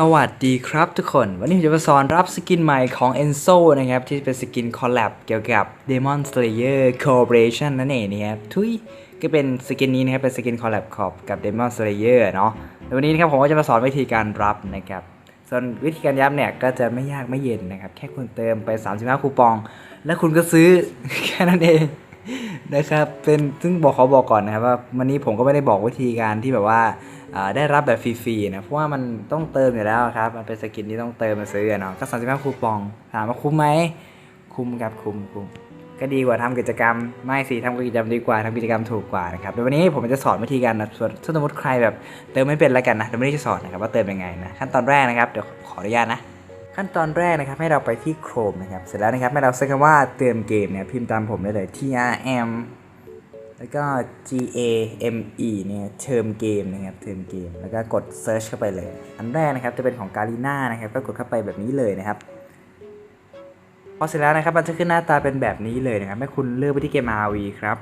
สวัสดีครับทุกคน วันนี้ผมจะมาสอนรับสกินใหม่ของ Enzo นะครับ ที่เป็นสกินคอลแลบเกี่ยวกับ Demon Slayer Corporation นั่นเองนะครับทุยก็เป็นสกินนี้นะครับ เป็นสกินคอลแลบขอบกับ Demon Slayer เนาะแล้ววันนี้นะครับผมก็จะมาสอนวิธีการรับนะครับ ส่วนวิธีการยับเนี่ย ก็จะไม่ยากไม่เย็นนะครับ แค่คุณเติมไป 35 คูปอง แล้วคุณก็ซื้อแค่นั้นเองนะครับเป็นซึ่งบอกขอบอกก่อนนะครับว่าวันนี้ผมก็ไม่ได้บอกวิธีการที่แบบว่า ได้รับแบบฟรีๆนะเพราะว่ามันต้องเติมอยู่แล้วครับ มันเป็นสกินที่ต้องเติมมาซื้อเนาะก็35คูปองถามว่าคุ้มไหมคุ้มครับคุ้มคุ้มก็ดีกว่าทำกิจกรรมไม่สิทำกิจกรรมดีกว่าทำกิจกรรมถูกกว่านะครับเดี๋ยววันนี้ผมจะสอนวิธีการนะส่วนถ้าสมมติใครแบบเติมไม่เป็นแล้วกันนะเดี๋ยววันนี้จะสอนนะครับว่าเติมยังไงนะขั้นตอนแรกนะครับเดี๋ยวขออนุญาตนะขั้นตอนแรกนะครับให้เราไปที่ Chrome นะครับเสร็จแล้วนะครับให้เราเซิร์ชคำว่าเติมเกมเนี่ยพิมพ์ตามผมได้เลย T R M แล้วก็ G A M E เนี่ยเทอมเกมนะครับเทอมเกมแล้วก็กด Search เข้าไปเลย อันแรกนะครับจะเป็นของ Garena นะครับ ก็กดเข้าไปแบบนี้เลยนะครับ พอเสร็จแล้วนะครับมันจะขึ้นหน้าตาเป็นแบบนี้เลยนะครับให้คุณเลือกไปที่เกม RV ครับ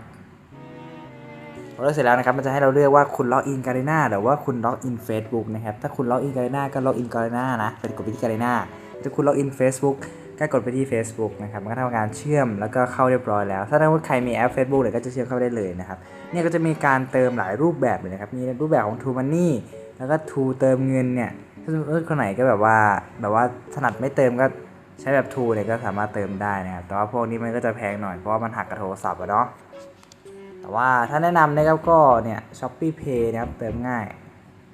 พอเลือกเสร็จแล้วนะครับมันจะให้เราเลือกว่าคุณล็อกอิน Garena หรือว่าคุณล็อกอิน Facebook นะครับถ้าคุณล็อกอิน Garena ก็ล็อกอิน Garena นะเป็นกดไปที่ Garena ถ้าคุณล็อกอิน Facebook ก็กดไปที่ Facebook นะครับมันก็ทำการเชื่อมแล้วก็เข้าเรียบร้อยแล้ว ถ้าสมมติใครมีแอป Facebook เนี่ยก็จะเชื่อมเข้าได้เลยนะครับเนี่ยก็จะมีการเติมหลายรูปแบบเลยนะครับมีรูปแบบของ True Money แล้วก็ True เติมเงินเนี่ยถ้าสมมติคนไหนก็แบบว่าแบบว่าถนัดไม่เติมก็ใช้แบบ True เนี่ยก็สามารถเติมได้นะครับแต่ว่าพวกนี้มันก็จะแพงหน่อยเพราะว่ามันหักกับโทรศัพท์อะเนาะแต่ว่าถ้าแนะนำนะครับก็เนี่ย Shopee Pay นะครับเติมง่าย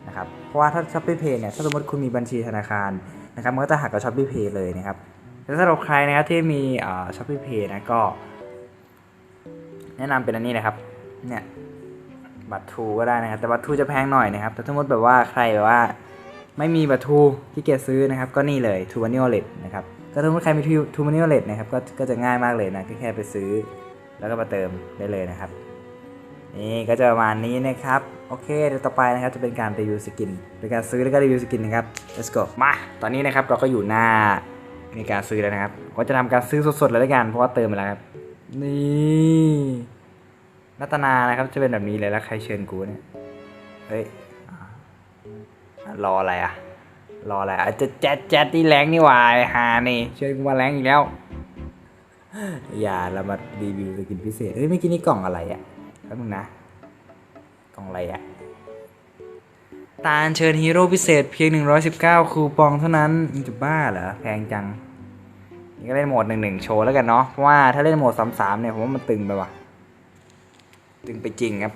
นะครับเพราะว่าถ้า Shopee Pay เนี่ยถ้าสมมติคุณมีบัญชีธนาคารนะครับมันก็จะหักกับ Shopee Pay เลยนะครับ แล้วสำหรับใครนะครับที่มีช้อปปี้เพย์นะก็แนะนำเป็นอันนี้นะครับ เนี่ยบัตรทูก็ได้นะครับ แต่บัตรทูจะแพงหน่อยนะครับ แต่สมมติแบบว่าใครแบบว่าไม่มีบัตรทูที่เกียจซื้อนะครับ ก็นี่เลยทูมันนี่วอเลตนะครับ ก็ถ้าสมมติใครมีทูมันนี่วอเลตนะครับก็ก็จะง่ายมากเลยนะแค่ไปซื้อ แล้วก็มาเติมได้เลยนะครับ นี่ก็จะประมาณนี้นะครับ โอเคเดี๋ยวต่อไปนะครับจะเป็นการรีวิวสกิน เป็นการซื้อแล้วก็รีวิวสกินนะครับ let's go มา ตอนนี้นะครับเราก็อยู่หน้า ในการซื้อแล้วนะครับ ก็จะทำการซื้อสดๆเลยแล้วกัน เพราะว่าเติมไปแล้วครับ นี่รัตนานะครับ จะเป็นแบบนี้เลยแล้วใครเชิญกูเนี่ย เฮ้ย รออะไรอะรออะไรอะจะแจ๊ดแจ๊ดนี่แรงนี่หว่าไอ้ฮานี่เชิญกูมาแรงอีกแล้ว อย่าเรามารีวิวสกินพิเศษ เฮ้ยเมื่อกี้นี่กล่องอะไรอะแป๊บนึงนะ กล่องอะไรอะ ตาลเชิญฮีโร่พิเศษเพียง 119 คูปองเท่านั้นจะบ้าเหรอแพงจัง นี่ก็เล่นโหมดหนึ่งหนึ่งโชว์แล้วกันเนาะ เพราะว่าถ้าเล่นโหมดสามสามเนี่ยผมว่ามันตึงไปว่ะ ตึงไปจริงครับ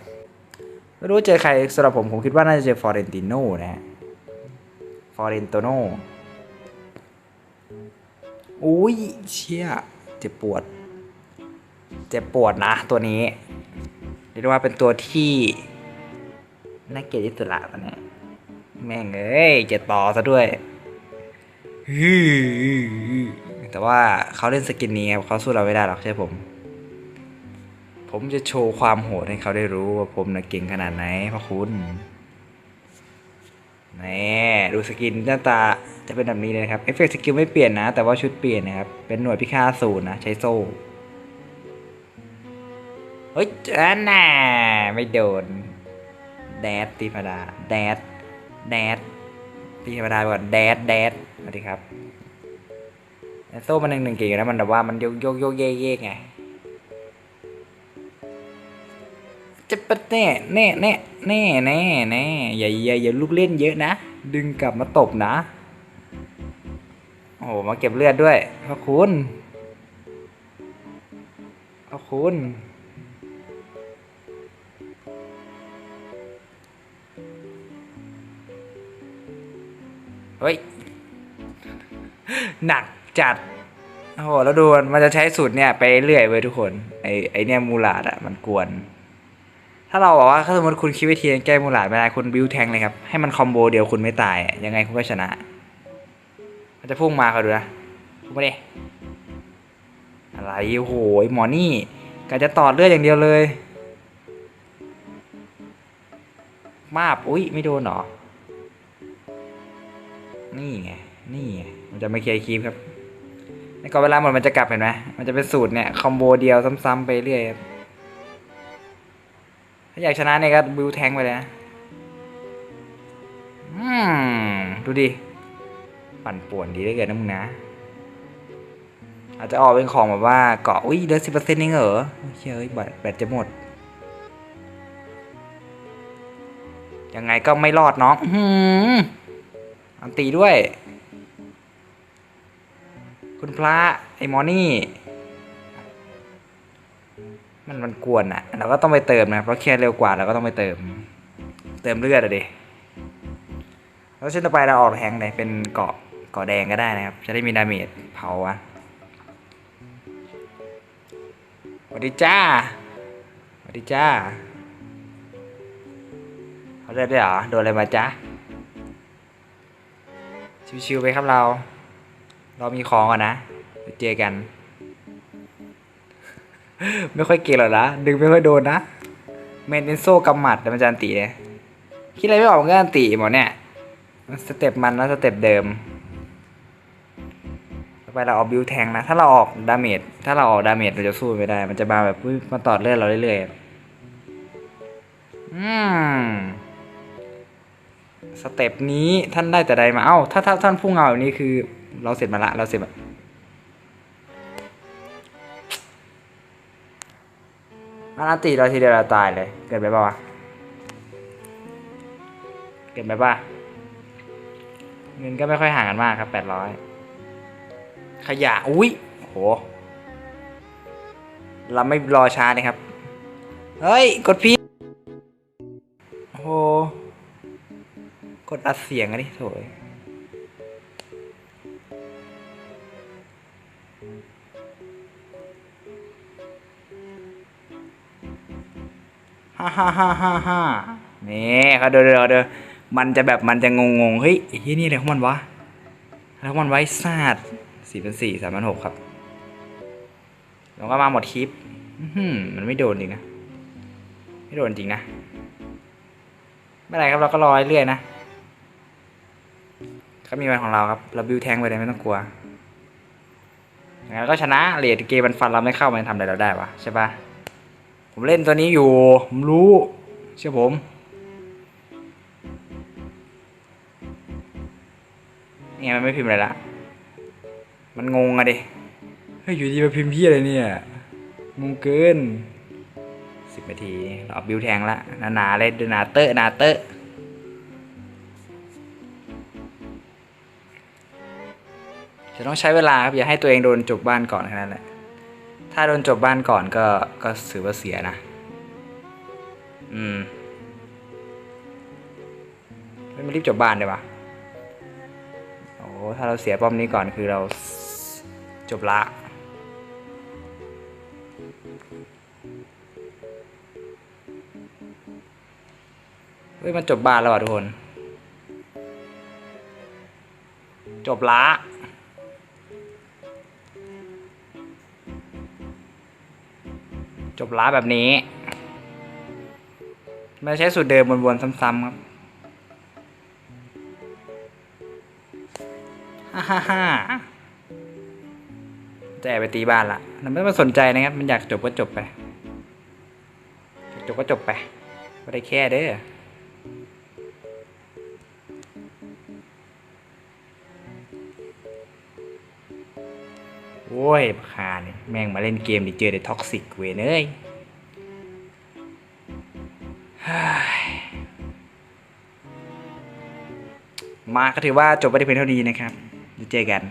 ไม่รู้เจอใครสำหรับผมผมคิดว่าน่าจะเจอฟอเรนติโน่นะฮะ ฟอเรนโตโน่อุ้ยเชี่ยเจ็บปวด เจ็บปวดนะ ตัวนี้ เรียกได้ว่าเป็นตัวที่น่าเกลียดที่สุดละตอนนี้ แม่งเอ้ยเจ็ดต่อซะด้วย แต่ว่าเขาเล่นสกินนี้ครับเขาสู้เราไม่ได้หรอกใช่ผม ผมจะโชว์ความโหดให้เขาได้รู้ว่าผมนะเก่งขนาดไหนพระคุณนี่ดูสกินหน้าตาจะเป็นแบบนี้เลยครับเอฟเฟกต์สกิลไม่เปลี่ยนนะ แต่ว่าชุดเปลี่ยนนะครับ เป็นหน่วยพิฆาตศูนย์นะ ใช้โซ่ เฮ้ยอันน่ะไม่โดน แดดตีธรรมดา แดด แดดตีธรรมดาไปก่อนแดดแดดสวัสดีครับโซ่มันหนึ่งหนึ่งเก่งนะมันแบบว่ามันโยกโยกโยกเย่เย่ไงจะปะแน่แน่แน่แน่แน่แน่อย่าอย่าอย่าลูกเล่นเยอะนะ ดึงกลับมาตบนะ โอ้โห มาเก็บเลือดด้วยพระคุณพระคุณ เฮ้ย หนักจัด โอ้โห แล้วดูมันมันจะใช้สูตรเนี่ยไปเรื่อยเว้ยทุกคน ไอไอเนี่ยมูลาดอะมันกวน ถ้าเราบอกว่าถ้าสมมติคุณคิดวิธีแก้มูลาดไม่ได้คุณบิวแทงเลยครับ ให้มันคอมโบเดียวคุณไม่ตาย ยังไงคุณก็ชนะ มันจะพุ่งมาเขาดูนะพุ่งมาดิอะไรโอ้โหหมอนี่ก็จะต่อเลือดอย่างเดียวเลย มาบ อุ้ยไม่โดนหรอ นี่ไงนี่ไงมันจะไม่เคลียร์คีปครับแล้วก็เวลาหมดมันจะกลับเห็นไหมมันจะเป็นสูตรเนี่ยคอมโบเดียวซ้ำๆไปเรื่อยครับถ้าอยากชนะเนี่ยก็บิวแทงไปเลยนะอืมดูดิปั่นป่วนดีได้เกินนะมึงนะ อาจจะออกเป็นของแบบว่าเกาะอุ้ยเดือสิบเปอร์เซ็นต์เองเหรอเฮ้ยแบตแบตจะหมด ยังไงก็ไม่รอดน้อง อื อันตีด้วย คุณพระไอ้มอนี่ มันมันกวนอะเราก็ต้องไปเติมนะ เพราะแค่เร็วกว่าเราก็ต้องไปเติม เติมเลือดอะดิแล้วเช่นต่อไปเราออกแทงไหนเป็นเกาะเกาะแดงก็ได้นะครับ จะได้มีดาเมจเผาวะสวัสดีจ้าสวัสดีจ้าเขาเลือดด้เหรอ โดนอะไรมาจ้า ชิวๆไปครับเรา เรามีของก่อนนะเดี๋ยวเจอกัน ไม่ค่อยเก่งหรอกนะดึงไม่ค่อยโดนนะเมนเอนโซกำหมัดแต่มันจะอันตีเนี่ยคิดอะไรไม่ออกมันก็อันตีหมดเนี่ยมันสเต็ปมันแล้วสเต็ปเดิมไปเราเอาบิวแทงนะ ถ้าเราออกดาเมจถ้าเราออกดาเมจเราจะสู้ไม่ได้ มันจะมาแบบมาตอดเลือดเราเรื่อยๆอืม สเต็ปนี้ท่านได้แต่ใดมาเอ้าถ้าถ้าท่านพุ่งเงาแบบนี้คือ เราเสร็จมาละเราเสร็จมามันอันตีเราทีเดียวเราตายเลย เกิดไปป่าวะเกิดไปป่ะเงินก็ไม่ค่อยห่างกันมากครับแปดร้อยขยะอุ้ยโหเราไม่รอช้าเลยครับ เฮ้ย กดพี กดอัดเสียงอะดิโถยฮ่าฮ่าฮ่าฮ่าฮ่านี่เขาเดินเดินเดินมันจะแบบมันจะงงงๆเฮ้ยไอ้ที่นี่อะไรของมันวะอะไรของมันไว้ซาดสี่เป็นสี่สามพันหกครับ แล้วก็มาหมดคลิปมันไม่โดนจริงนะ ไม่โดนจริงนะ ไม่ไรครับเราก็รอเรื่อยนะ ก็มีวันของเราครับเราบิวแทงไปเลยไม่ต้องกลัวอย่างนั้นก็ชนะเลดเกมมันฟันเราไม่เข้ามันทำอะไรเราได้วะใช่ปะผมเล่นตัวนี้อยู่ ผมรู้ เชื่อผมนี่ไงมันไม่พิมพ์อะไรละ มันงงอะดิเฮ้ยอยู่ดีมาพิมพ์พี่อะไรเนี่ย งงเกินสิบนาทีเราเอาบิวแทงละหนาๆเลยดูหนาเตอะหนาเตอะ จะต้องใช้เวลาครับอย่าให้ตัวเองโดนจบบ้านก่อนแค่นั้นแหละถ้าโดนจบบ้านก่อนก็ก็ถือว่าเสียนะ อืมไม่มารีบจบบ้านเลยวะโอ้ถ้าเราเสียป้อมนี้ก่อนคือเราจบละเฮ้ยมันจบบ้านแล้วอะทุกคน จบละ จบล้าแบบนี้ ไม่ใช้สูตรเดิมวนๆซ้ำๆครับฮ่าฮ่าฮ่าจะแอบไปตีบ้านละมันไม่มาสนใจนะครับ มันอยากจบก็จบไป จบก็จบไปไม่ได้แค่เด้อ โว้ยบักคาเนี่ยแม่งมาเล่นเกมดิเจอแต่ท็อกซิกเวยเนยเอ้ยมาก็ถือว่าจบไปได้เพียงเท่านี้นะครับเจอกัน